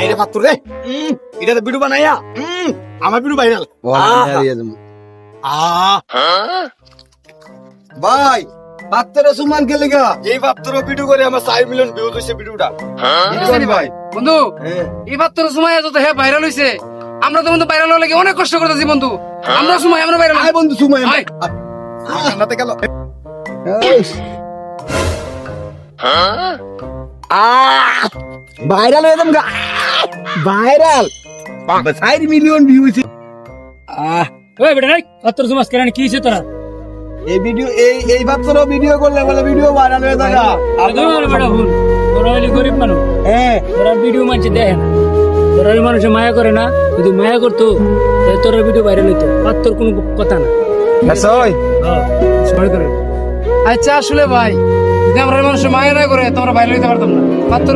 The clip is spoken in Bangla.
এই রে পাত্র রে। এটা তো ভিডিও বানাইয়া আমার ভাইরাল আহ। ভাই সুমান কে লেগা? এই পাত্র ভিডিও করে আমার চার মিলিয়ন ভিউজ হয়েছে ভিডিওটা ভাই। বন্ধু হ্যাঁ। এবার তোর যত হ্যাঁ ভাইরাল হইছে। আমরা তো বন্ধু ভাইরাল হওয়ার লাগে অনেক কষ্ট করতেছি বন্ধু। আমরা সময় আমরা ভাইরাল আয় বন্ধু সুমাই আয়। ঠান্ডাতে গেল ভাইরাল হয়ে যাম ভাইরাল। চার মিলিয়ন ভিউ হয়েছে। ওই বেটা রে অত্তর সমাজ কেন কি হইছে তোরা? এই ভিডিও এই এই বাচ্চারা ভিডিও করলে বলে ভিডিও ভাইরাল হয়ে যাবে আদৌ আমার বেটা ভুল তোরা হইলে গরিব মানুষ। হ্যাঁ। তোরা ভিডিও মানুষ দেখে না। তোরা মানুষে মায়া করে না। যদি মায়া করতো তাহলে তোর ভিডিও ভাইরাল হইতো। আর তোর কোনো কথা না। সই। সবাই করে। আচ্ছা আসলে ভাই যদি আমরা মানুষের মায়া না করে তোমরা বাইরে হইতে পারতাম না। মাত্র